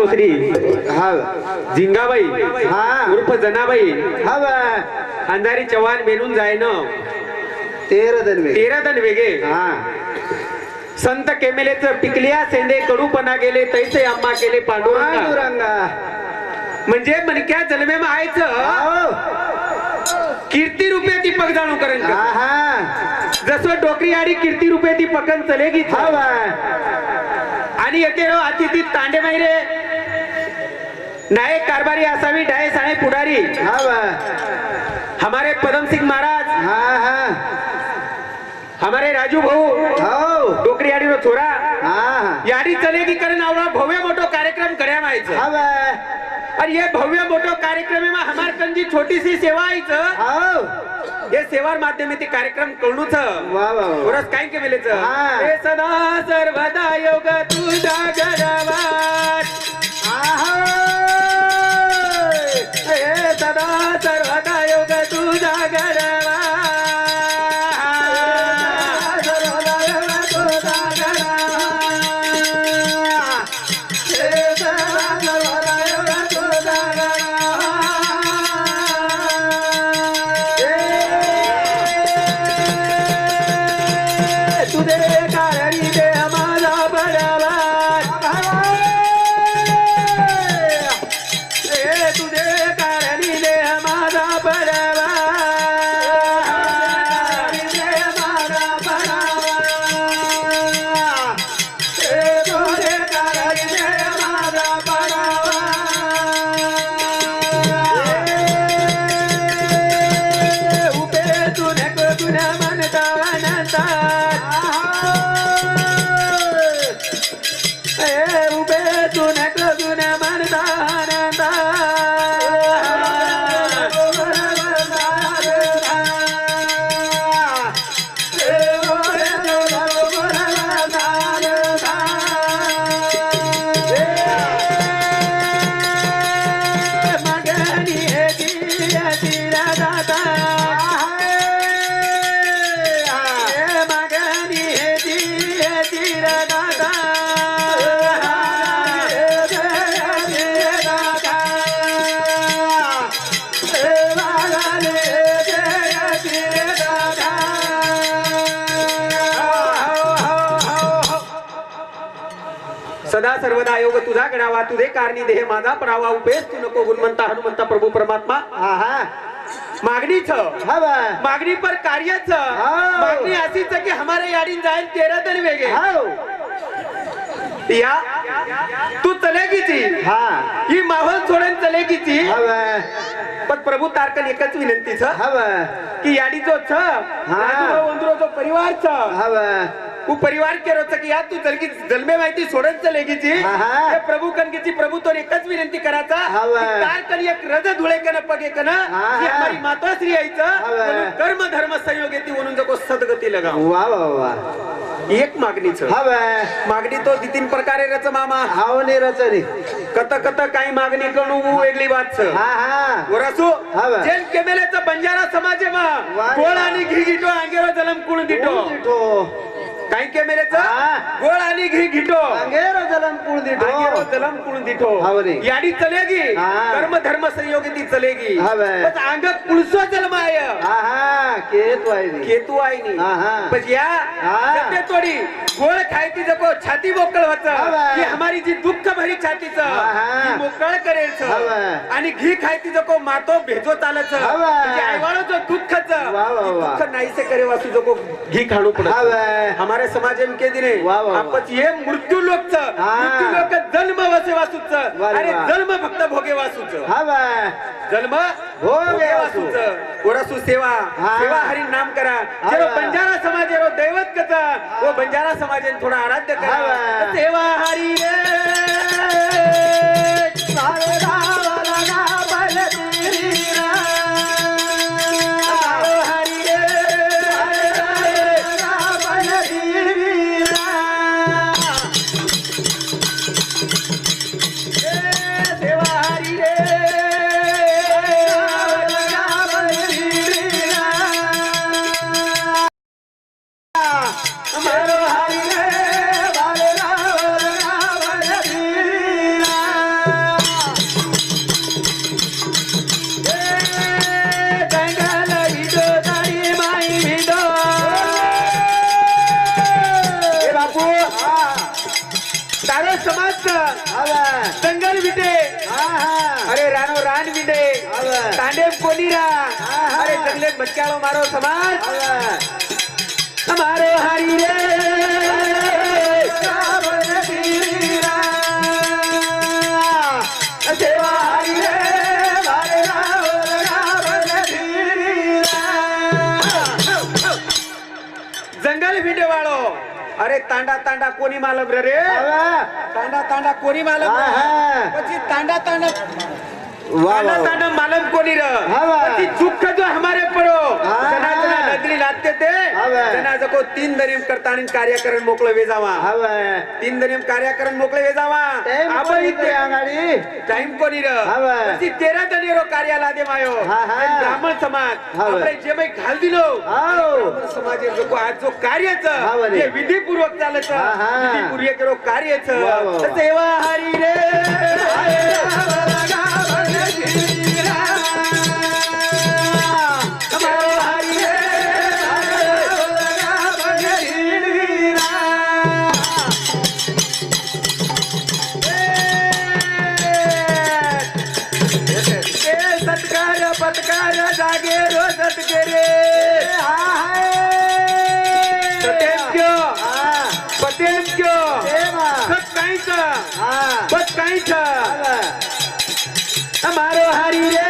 मातोश्री हा. झिंगाबाई हा. उर्फ जनाबाई. हा अंधारी चव्हाण बेनून जायनं. तेरा दनवे तेरा दन वेगे हा. संत केमेलेच टिकलिया सेंदे कडूपणा गेले तैसे अम्मा केले पांडुरंगा. म्हणजे मनक्या जन्मे आयचं हो. कीर्ती रूपे ती पग जाणू हा हा. जसं डोकरी आडी कीर्ती रूपे ती पकन चलेगी. हा बा. आणि येते अतिथी तांडे मायरे नायक कारभारी असावी डाय साणे पुढारी. हमारे पदम सिंह महाराज. हमारे राजू भाऊ. हो. डोकरी आडी छोरा हाँ. यारी चलेगी करण आवड़ा भव्य मोठो कार्यक्रम करया मायचं अरे और ये भव्य मोठो कार्यक्रम मा हमार कंजी छोटी सी सेवा आईचं हाँ. ये सेवार माध्यम ते कार्यक्रम कळणूच वा बरस काय के मिलेचं हे सदा सर्वदा योग तुझा घरावात. सर्वदा योग तुझा गणावा तुझे कारणी देह माझा परावा उपेस तू नको गुणमंता हनुमंता प्रभू परमात्मा. हा हा मागणीच. हा मागणी पर कार्यच. हाव. मागणी अशीच की हमारे याडीन जाईल तेरा तरी वेगे हो. या. तू चलेगी ती हा. ही माहोल सोडून चलेगी ती हा बा. पण प्रभू तारकन एकच विनंतीच. हा बा. की याडी जो छ परिवार छ तू परिवार केरो छ की या तू चलगी जन्मे माहिती सोडत चलेगी ती हा, प्रभू कनकीची प्रभू तो एकच विनंती करायचा? हा, बा. की तारकन एक रज धुळे कन पगे कन हा. हमारी मातोश्री आईचं हा, बा. म्हणून कर्म धर्म संयोग येते म्हणून जको सदगती लगाव. वा वा वा। एक मागणीच. मागणी तो तीन प्रकारे रच मामा. हाव ने रचनी. कत कत काही मागणी करू वेगळी हा हा। वरसू. जेल केमेलेचा बंजारा समाज मा. वा. गोळ आणि घी गिटो अंगेरो जलम कुण दिटो. दिठो काही केमेलेचा हा. गोळ आणि घी गिटो अंगेरो जलम अंगेरो दिठो जलम कुण दिटो. हा बरे. याडी चलेगी. कर्म धर्म संयोगी ती चलेगी. हा बे. बस अंग कुळसो जलमाय. हा हा. केत वायदी केतू आहे नी हा हा. बस या. सध्या थोडी. गोळ खायची जको छाती मोकळ होत हा. की हमारी जी दुःख भरी छातीच मोकळ करेल. आणि घी खायची जको मातो भेजो चालच. म्हणजे आईवाळो जो दुःखच. दुःख नाहीसे करे वासू जको घी खाणू पडत. हमारे समाज में के दिने. आपच ये मृत्यू लोकच. मृत्यू लोक जन्म वसे वासूच अरे. जन्म फक्त भोगे वासूच हा जन्म भोगे वासू. वासूच ओरसू सेवा. सेवा हरी नाम करा. जेरो बंजारा समाज रो दैवत कचा वो बंजारा समाज थोडा आराध्य करा. सेवा हरी रे अरे तांडा तांडा कोणी मालक रे रे? तांडा तांडा कोणी मालक पची तांडा तांडा तांडा तांडा मालक कोणी रे? चुख जो हमारे पडो गदरी लागते ते. जनाचं तीन दरिम करता आणि कार्यकरण मोकळे वेजावा. तीन दरिम कार्यकरण मोकळे वेजावा. आपण इथे आघाडी. टाइम कोणी री? तेरा जणेरो कार्याला दे मायो. ब्राह्मण समाज. आपले जे बाई घाल दिलो. समाज जो आज जो कार्यच ते विधीपूर्वक चालत विधीपूर्वक कार्याच. सेवा हरी रे. हमारो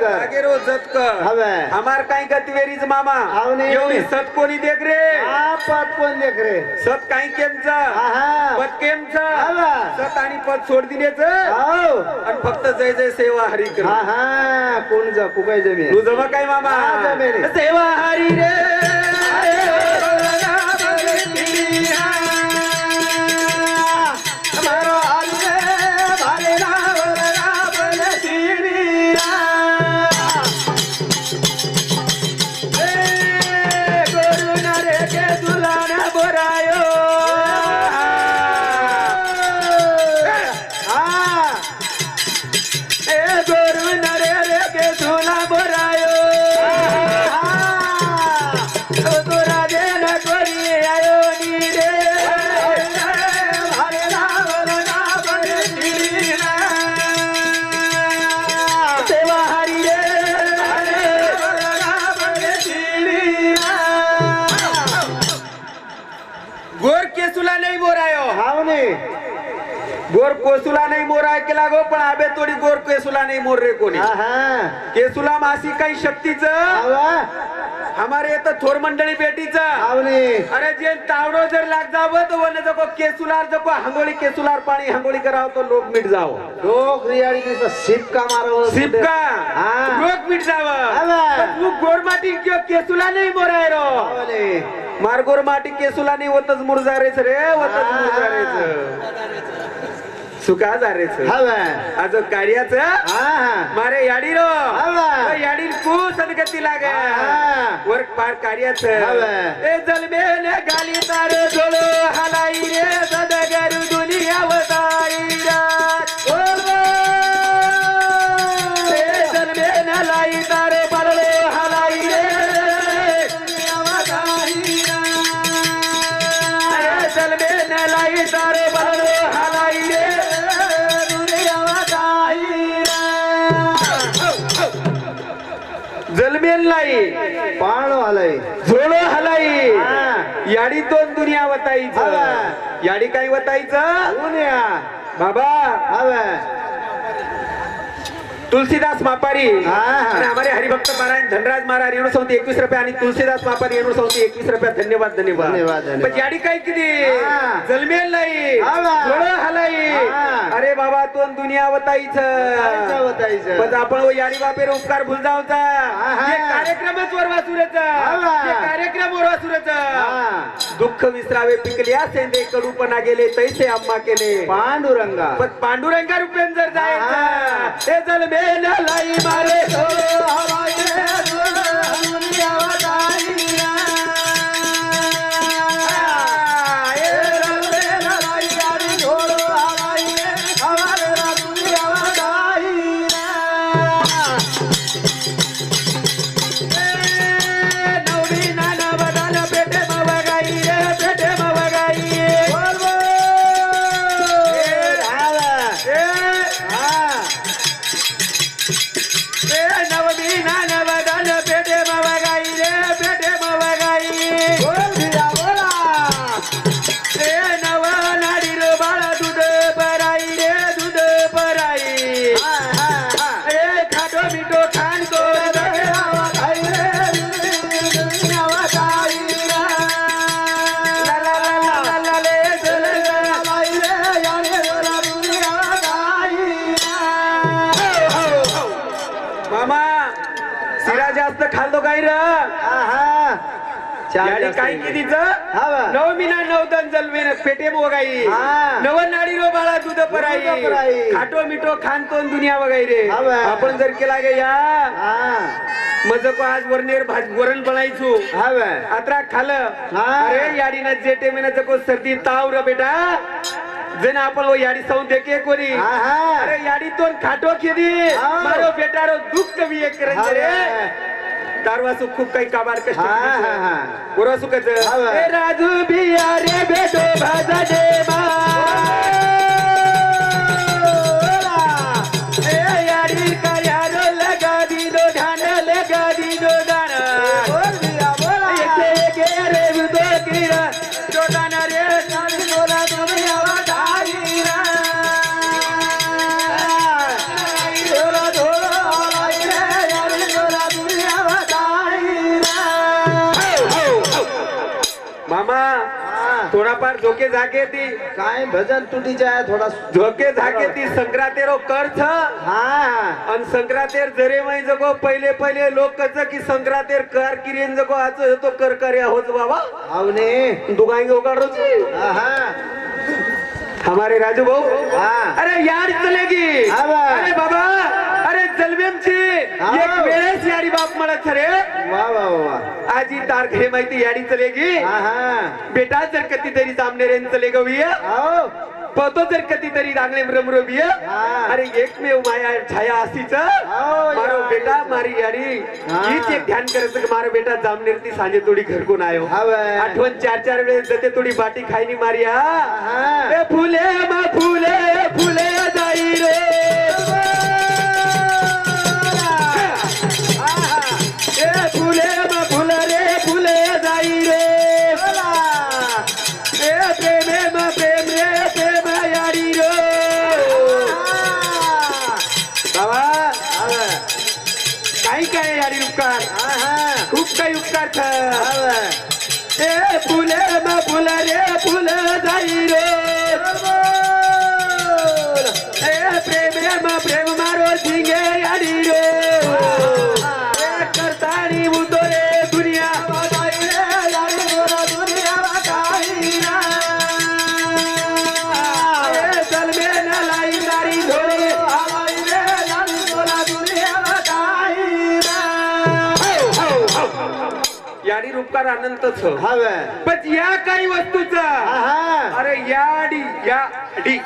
जागेर जतकर जागेरो जतकर हवं. हमार काही गतवेरीच मामा हावनी. एवढी सत कोणी देख रे आपत कोण देख रे सत काही केमच. पद केमच हवं. सत आणि पद सोड हाव. आणि फक्त जय जय सेवा हरी कर हा हा कोण जपू काय जमीन तू जमा काय मामा हा. सेवा हरी रे पण आबे तोडी गोर केसुला नाही मोर रे कोणी केसुला मासी काही शक्तीच? हमारे येतं थोर मंडळी बेटीच. अरे जे तावडो जर लाग जावं तर वन जको केसुलार जको हांगोळी केसुलार पाणी हांगोळी करावं तो लोक मिट जावं. लोक रियाळी शिपका मारव. शिपका. लोक मिट जावं. तू गोरमाटी किंवा केसुला नाही मोराय रो हावने मार गोरमाटी केसुला नाही होतच मुरजारेच रे होतच. मुरजारेच सुका जारेच हावा. आज कार्याच मारे याडी रो हवं. याडी कू सदगती लागे. हा. वर्क पार कार्याच हवं. ए जलमे गाली तार झोलो हलाई रे सदगरु दुनिया हवा. याडी काही वताईच उन्या बाबा. हावा तुलसीदास मापारी हा, हा. आणि हमारे हरिभक्त पारायण धनराज महाराज रेणू संवती एकवीस रुपये आणि तुलसीदास मापारी रेणू संवती एकवीस रुपये धन्यवाद धन्यवाद. पण याडी काय किती हा. जलमेल नाही हा हालाई हा. अरे बाबा तो दुनिया वताईच. पण आपण वो याडी बापेर उपकार भूल जाऊचा हा. हे कार्यक्रमच हा. हे कार्यक्रम हा. दुःख विसरावे पिकल्या सेंदे कडूपणा गेले तैसे आम्हा केले पांडुरंगा पण पांडुरंगा रुपेन जर हा. जायचं हे जल बेल लाई मारे हो याडी काय कितीच? हा बा. नव मिना नवदन जलवे पेटे मोगाई हा. नव नाडी रो बाळा दूध पराई दूध पराई. खाटो मिठो खान तोन दुनिया वगैरे हा बा. आपण जर केला गे या मज को आज वरनेर भाज वरण बनायचो अत्रा खालं. हा. अरे याडीना जे टेमेना जको सर्दी ताव र बेटा. जन आपण वो याडी साऊन देखे कोणी. अरे याडी तोन खाटो केदी हा. मारो बेटा रो दुःख कमी एक करंज रे तारवासू खूप काही काबार कष्ट केलीच. पुरवासू कच. ए राजू बिया रे बेटो भाजा दे झोके जागे ती काय भजन तुटीच्या आहे थोडा झोके जागे ती संक्रांतेरो कर्थ हा. आणि संक्रांतेर जरे मै जगो पहिले पहिले लोक कच की संक्रांतेर कार किरेन जगो आज तो कर करे होच बाबा. आवने. दुगाएंगे उगाड़ो हा हमारे राजू भाऊ. हा. अरे यार चलेगी. हा. अरे बाबा अरे जलवेमची हा. एक वेळेस याडी बाप म्हणत रे वा वा वा आजी तार घे माहिती याडी चलेगी हा हा. बेटा जर कधीतरी जामनेरेन चले गविय. आओ. पतो जर कधीतरी रांगणे रमरविय हा. अरे एकमेव माया छाया असीच मारो. बेटा मारी याडी. हीच एक ध्यान करायचं की मारो बेटा जामनेर ती सांजे थोडी घरकून आयो. आठवण चार चार वेळेस जाते थोडी बाटी खायनी मारी ए फुले मा फुले फुले जाई रे. काही काय यारी उपकार खूप काही उपकार थ ए फुले मा फुले रे फुले जाई रे ए प्रेमे मा प्रेम अनंतच हवे. पण या काही वस्तूचा हा अरे याडी याडी.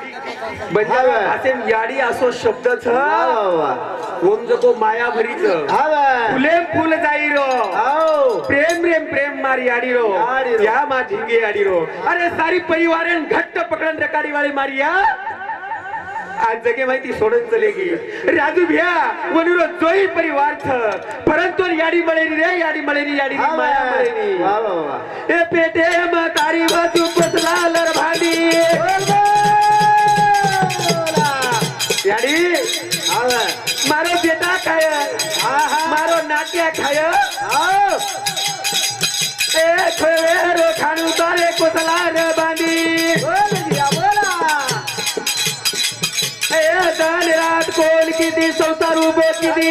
म्हणजे हा. याडी असो शब्दच. वा वा जको माया भरीच. हवे. फुले फुल जाई रो आओ प्रेम रेम प्रेम मारी याडी रो याडी रो. या मा झिंगे याडी रो अरे सारी परिवारन घट्ट पकडन रेकाडी वाली मारी या आज जगे माहिती सोडून चलेगी राजू भ्या वनुरो जोई परिवार थ परंतु याडी मळेरी रे याडी मळेरी याडी. माया मळेरी. वा वा वा ए पेटे म कारी बाजू पसला लर भाडी याडी मारो खाय. हा हा मारो नाट्या खाय. ए खोवे रो खाणू तारे कोसला रे बांधी ए रात कोण किती संसार उभे किती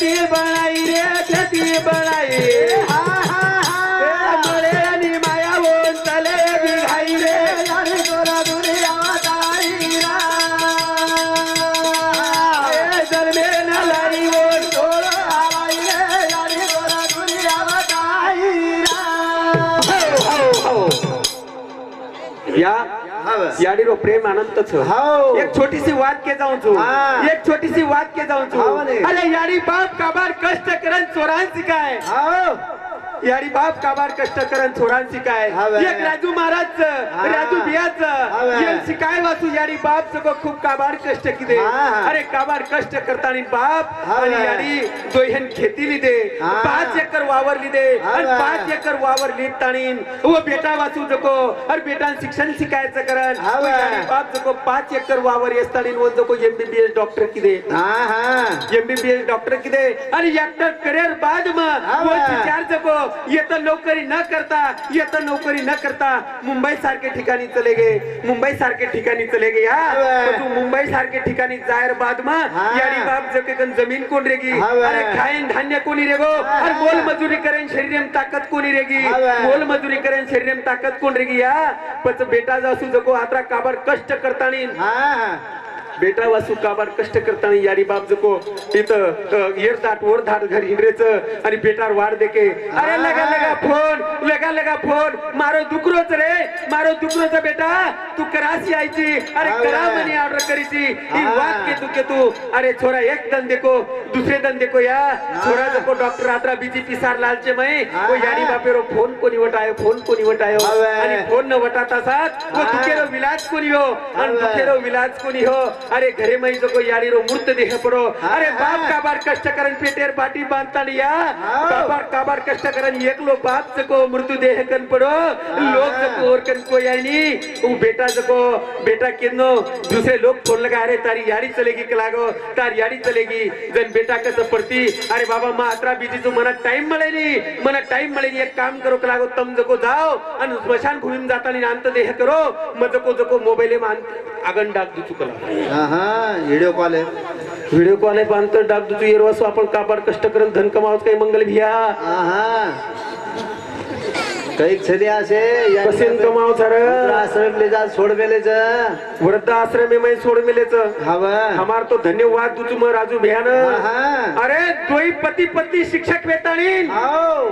Sil Balai. प्रेम अनंत एक छोटी सी बात के जाऊ छू एक छोटी सी बात के जाऊ छू अरे यारी बाप का बार कष्ट करण चोरांची काय? हो. याडी बाप काबार कष्ट करन शिकाय हाव. एक राजू महाराज. राजू बियाच हाव. ये शिकाय वाचू याडी बाप सगळं खूप काबार कष्ट किदे. अरे काबार कष्ट करतानी बाप. आणि याडी दोहेन खेती लिदे हा. पाच एकर वावर लिदे आणि हाव. पाच एकर वावर लित ताणीन व बेटा वाचू जको अरे बेटा शिक्षण शिकायचं करन याडी बाप जको पाच एकर वावर येस्तानी व जको एमबीबीएस डॉक्टर किदे हा हा एमबीबीएस डॉक्टर किदे आणि एकटर करिअर बाद मग. विचार जको येतं नोकरी न करता येतं नोकरी न करता मुंबई सारखे ठिकाणी चले गे. मुंबई सारखे ठिकाणी चले गे या. हा तू मुंबई सारखे ठिकाणी जायर बाद. यारी बाप जमीन कोण रेगी. अरे खाईन धान्य कोणी रेगो. अरे मोल मजुरी करेन शरीरम ताकद कोणी रेगी बा. मोल मजुरी करेन शरीरम ताकद कोण रेगी या? पण बेटा जासू जको आता काबर कष्ट करतानी हा बेटा वासू काबार कष्ट करताना यारी बाप जको इथं येर दाट वर धाट घर हिंडरेच आणि बेटार वाढ देके अरे लगा लगा फोन लगा लगा फोन मारो दुकरोच रे मारो दुकरोच बेटा तू कराची आयची अरे. करा मनी ऑर्डर करीची ही. वाट के तू के तू अरे छोरा एक दन देखो दुसरे दन देखो या छोरा जको डॉक्टर आत्रा बीजेपी सार लालचे मय. वो यारी बापेरो फोन कोणी वटायो फोन कोणी वटायो. आणि फोन न वटाता साथ वो हा. दुखेरो विलाज कोणी हो आणि. दुखेरो विलाज कोणी हो अरे घरे मई जगो यारी रो मूर्त देह पडो। अरे बाप का बार कष्ट करन पेटेर पाटी लिया। या का बार कष्ट करन एक लो बाप जगो मृत्यु देह कन पडो। लोग जगो और कन को यानी वो बेटा जगो बेटा किनो दूसरे लोग फोन लगा रहे तारी यारी चलेगी कलागो तारी यारी चलेगी। जन बेटा का पडती अरे बाबा मा अतरा बीजी तू मना टाइम मले नी मना टाइम मले नी एक काम करो कलागो तम जको जाओ आणि स्मशान जाता जाताना अंत देह करो। मग जको जको मोबाईल आगन डाग दुचू कला हा हा व्हिडिओ कॉल आहे. व्हिडिओ कॉल आहे पांतर डाक दूचू एरवासो आपण काबाड कष्ट करून धन कमावत काही मंगल भिया हा हा. काही छडी असे कसेन कमाव सर. आश्रमले जा सोड मेलेच वृद्ध आश्रम में सोड मिलेच हवा. हमार तो धन्यवाद राजू भ्यान अरे दोई पती पत्नी शिक्षक हाव.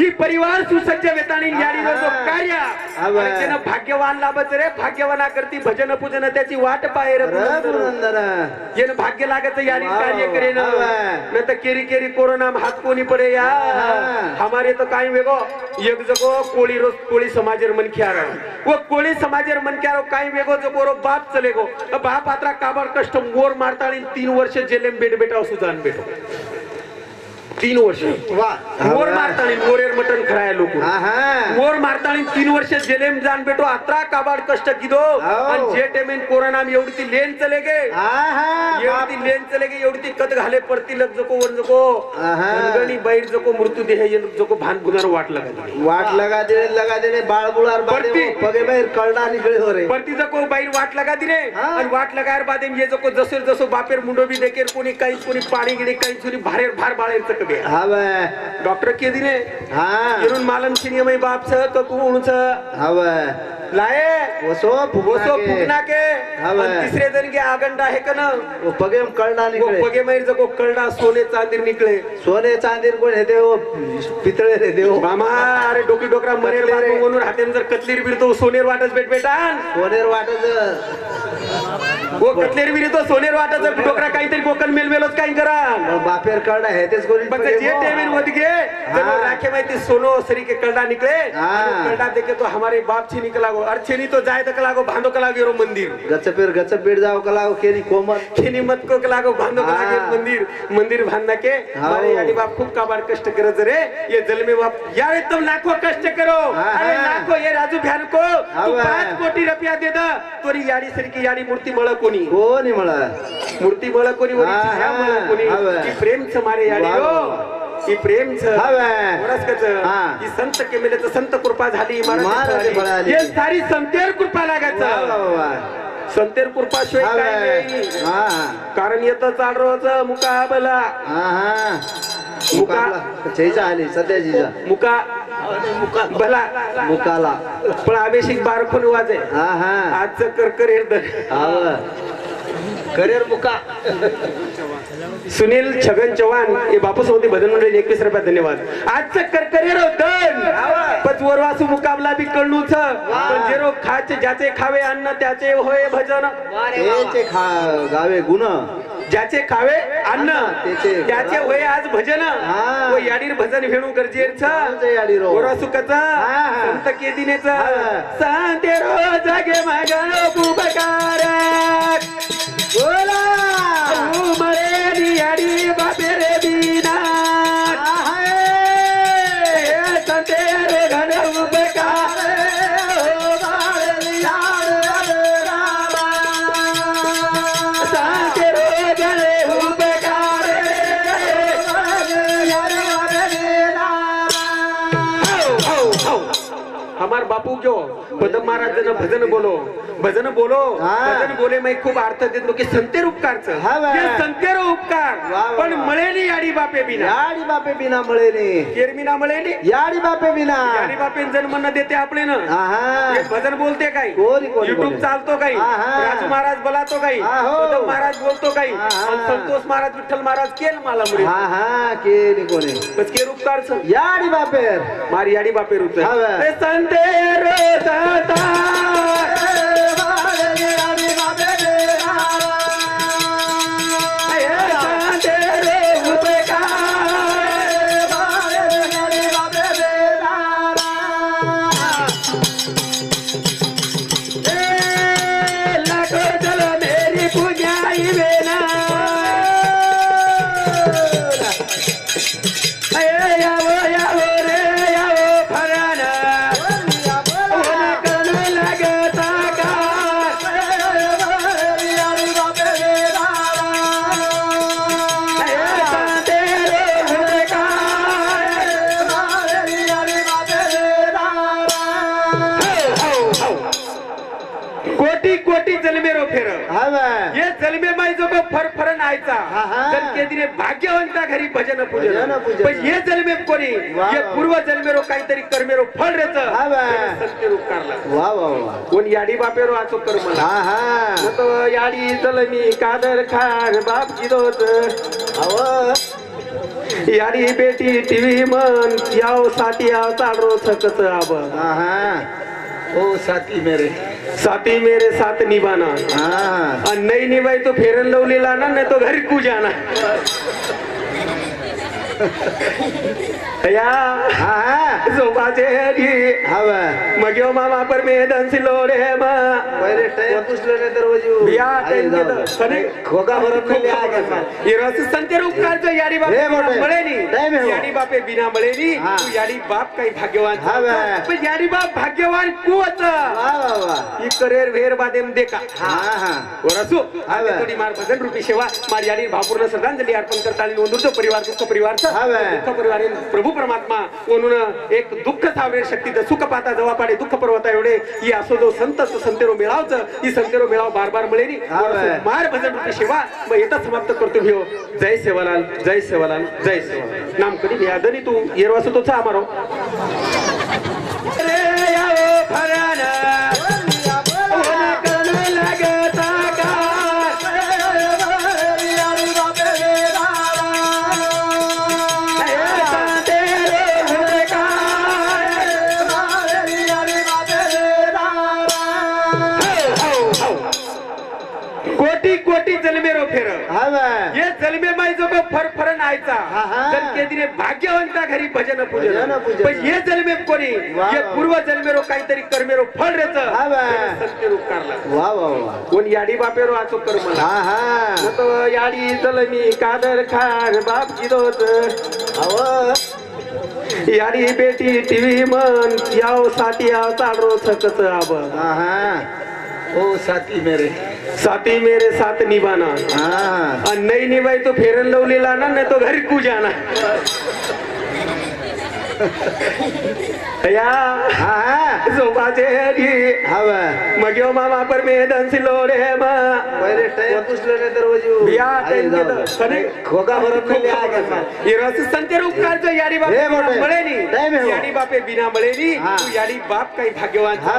ही परिवार सुसज्ज वेताणी याडी जो कार्य त्यानं भाग्यवान लाभच रे भाग्यवाना करती भजन पूजन त्याची वाट पाहे रे रे पुरंदर येन भाग्य लागत यारी वाव. कार्य करेन. नाही तर केरी केरी कोरोना में हात कोणी पडे या हा. हमारे तो काही वेगो एक जगो कोळी रोज कोळी समाजेर मन ख्यार वो कोळी समाजेर मन ख्यार काही वेगो जगो रो बाप चले गो बाप आत्रा काबार कष्ट मोर मारता आणि तीन वर्ष जेलेम बेट बेटा सुजान बेटो तीन वर्ष. वा. मोर मारतानी मोरेर मटन खराय लोक हा हा मोर मारतानी तीन वर्ष जेलेम जान बेटो अत्रा काबाड कष्ट किदो आणि जे टेमेन कोरोना एवढी ती लेन चले गे. हा हा एवढी ती लेन चले गे एवढी ती कत घाले पडती लग जको वन जको. गणगणी बैर जको मृत्यू देह जको भान गुनार वाट लगा वाट लगा दे लगा दे बाळ बुळार परती. पगे बाहेर कळडा निघळे हो रे. परती जको बैर वाट लगा दिले. हा. आणि वाट लगायर बादे ये जको जसो जसो बापेर मुंडो बी देखेर कोणी काही कोणी पाणी गिणी काही चुरी भारेर भार बाळेर चकबे बाय डॉक्टर के दिले हा. येरून मालम सिनेमा बाप छ तो कुणच हा बाय लाये वसो वसो फुकना के हा बा. आणि तिसरे जण के आगंडा आहे का ना वो पगे में कळडा वो निघळे पगे मैर जको कलडा सोने चांदीर निकले सोने चांदीर कोण हे देव? पितळे रे देव. मामा अरे डोकी डोकरा रे. बात म्हणून हातेन जर कतलीर बिरतो सोनेर वाटच भेट बेटा सोनेर वाटच. ओ कतलेर विरी तो सोनेर वाटाचं डोकरा काहीतरी कोकण मेलमेलोच काही करा बापेर कार्ड आहे तेच कोणी पण जे टेबिलमध्ये गे हाँ। राखे में ती सोनो सरी के कलडा निकले हाँ। और कलडा देखे तो हमारे बाप छी निकला गो अरे छेनी तो जाए तक लागो भांदो कला गेरो मंदिर गचपेर गचप बेड जाव कलाव केली कोमल खेनी मत को कला गो भांदो कला हाँ। गेरो मंदिर मंदिर बांधना के हाँ। हमारे यानी बाप खूब काबार कष्ट करत रे ये जल में बाप यार एकदम लाखों कष्ट करो हाँ, अरे हाँ। लाखों ये राजू भ्यान को हाँ, तू हाँ। पाच कोटी रुपया दे द तोरी याडी सरी की याडी मूर्ती मळ कोणी कोणी म्हणा मूर्ती मळ कोणी हाँ, हाँ, कोणी हाँ, हाँ। की प्रेम छ मारे याडी हो. की प्रेम छ हाँ, वाह. वरस्कच हाँ. की संत केमेलेचं संत कृपा झाली महाराज. हे सारी संतेर कृपा लागायचं. संतेर कृपा शिवाय हा, हा कारण येतं चाल रोज मुकाबला जयचा आली सध्या जिजा मुका. भला. मुकाला. पण आवेशिक बारखून वाजे. हा हा. आजचं करकर हेरदर आव करिअर मुका. सुनील छगन चव्हाण हे बापूस होते भजन मंडळी एकवीस रुपया धन्यवाद. आजचं करकरेर दन पचवरवासू मुकाबला बी कळणूच पण जेरो खाचे ज्याचे खावे अन्न त्याचे होय भजन. गावे गुण. ज्याचे खावे अन्न त्याचे- होय आज भजन हा. व याडीर भजन भेणू गरजेचं? सुखाचा हा. संत केदिनेच. सांते रोज जागे मागा बुबकार बोला मरे याडी महाराज जन भजन बोलो. भजन बोलो. भजन बोले मैं खूप अर्थ देतो. की संतेर उपकारचं. संतेर उपकार. पण. मळेली याडी बापे बिना. याडी बापे बिना मळेने केरमिना मळेली? याडी बापे बिना. याडी बापे जन्म न देते आपले ना हे भजन बोलते काही? युट्यूब? चालतो काही. राजू महाराज बोलातो काही? महाराज बोलतो काही? संतोष महाराज विठ्ठल महाराज केल मला मुळे. केली कोणी बस केर उपकारच. याडी बापेर मारी याडी बापे रुच हा, बा. हा, हा. जल केदिने भाग्यवंता घरी भजन पूजन. पण ये जलमे कोणी वा. पूर्व जन्मेरो काहीतरी कर्मेरो फळ रेच हा. संते रूप कोण याडी बापेरो आचो कर मला हा हा. न तो याडी जलमी कादर खान बाप गिरोत याडी बेटी टीव्ही मन यावसाठी आव चालरो सकत आब हा हा. ओ साथी मेरे। साथी मेरे साथ निभाना। हा। नाही निभाई तो फेरन लवलेला ना नाही तो घरी कू जाना या हा हा झोपाचे हरी हा बा. मग यो मामा पर मे दंसिलो रे मा. पहिले टाइम पुसलं नाही तर वजू बिया आई टाइम जाऊ. केलं सनी खोका भरत नाही आगे मा. ये रस संते उपकारचं याडी बाप हे बिना. मळेनी. याडी बापे बिना मळेनी. तू याडी बाप काही भाग्यवान हा. पण याडी बाप भाग्यवान कुवच वा वा वा. ही करेर वेर बादेम देखा. हा हा. वरसू हा. थोडी मार भजन रूपी सेवा. मार याडी भावपूर्ण श्रद्धांजली अर्पण करता आणि नोंदवतो परिवार दुःख परिवारचं. दुःख हे प्रभू परमात्मा म्हणून एक दुःख सावरे शक्ती सुख पाता जवा पाडे. दुःख पर्वता एवढे. ही असो जो संत तो संतेरो मिळावचं. ही संतेरो मिळाव बार बार मिळेली हा मार भजन सेवा मग येता समाप्त करतो घेऊ जय सेवालाल जय सेवालाल जय सेवालाल. नाम कधी यादनी तू. येरवासू तोचा आमारो ये जलमे माई जो को फर फर नायचा. हा, हा. जर केदिने भाग्यवंता घरी भजन पूजन. पण ये जलमे कोणी? वा. पूर्व जन्मेरो काहीतरी कर्मेरो फळ रेच हा. संते रूप कारला वा वा वा. कोण याडी बापेरो आचो कर्मला हा हा. तो याडी जलमी कादर खान बाप गिरोत अव. याडी बेटी टीव्ही मन यावसाठी आव चालरो थकच आब हा हा. ओ साथी मेरे. साथी मेरे साथ निभाना। आणि नाही निभाई तो फेरन लवलेला ना नाही तो घरी कू जाना। या हा हा झोपाचे हरी हा बा. मग यो मामा पर मे पहिले टाइम पुसलं नाही तर वजू बिया आहे टाइम जाऊ. केलं खरे खोका भरत नाही. हे रस संतेर उपकार जो याडी बाप. मळेनी टाइम आहे. याडी बापे बिना मळेनी. तू याडी बाप काही भाग्यवान हा.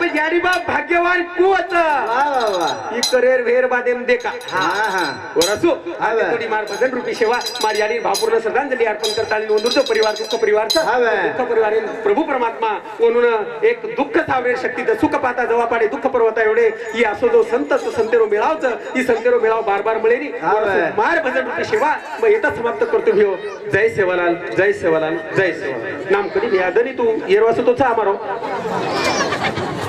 पण याडी बाप भाग्यवान कुवच वा वा वा ही करेर वेर बादेम देखा हा हा वरसू हा. थोडी मार भजन रूपी सेवा मार याडी भावपूर्ण श्रद्धांजली अर्पण करता आणि नोंदवतो परिवार दुःख परिवारचं. दुःख प्रभू परमात्मा म्हणून एक दुःख सावरे शक्ती सुख पाता जवा पाडे दुःख पर्वता एवढे. ही असो जो संत तो संतेरो मिळावचं ही संतेरो मिळाव बार बार मिळेली हा. मार भजन रूपी सेवा मग येता समाप्त करतो भियो जय सेवालाल जय सेवालाल जय सेवालाल. नाम कधी भ्यादनी तू येरवासो तोचा आमारो